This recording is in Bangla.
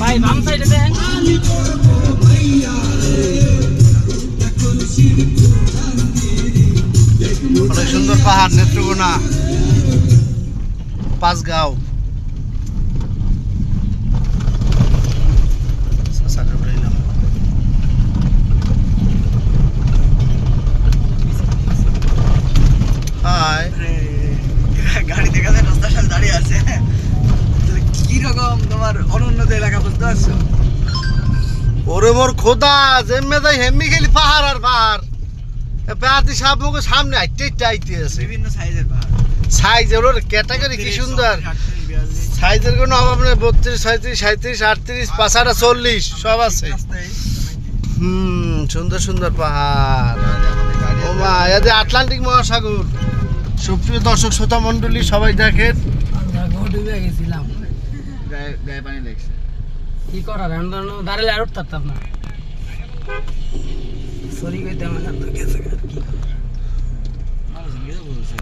ভাই বাম সাইডে দেখেন অনেক সুন্দর পাহাড় নেত্রকোনা। পাঁচগাঁও। গাড়ি দেখা যায় রাস্তার সাথে দাঁড়িয়ে আছে। বুঝতে পারছ ওরে মোর খোদা জেমে যাই হেমি খেলি পাহাড় আর পাহাড়। সাপ মুখে সামনে আইতে আইতে আইতে আছে। বিভিন্ন সাইজের পাহাড়। সাইজের ওর ক্যাটাগরি কি সুন্দর। সাইজের কোনো অভাব নেই বত্রিশ ছয়ত্রিশ সাঁত্রিশ আটত্রিশ পাঁচাটা চল্লিশ সব আছে। হুম সুন্দর সুন্দর পাহাড়। ও মা এদের আটলান্টিক মহাসাগর। সুপ্রিয় দর্শক শ্রোতা মণ্ডলী সবাই দেখেন। গেছিলাম। গায়ে পানি লেগছে। কি করার? দাঁড়ালে আর উঠতাম না। সরি কইতে আমার কি করার? বলছে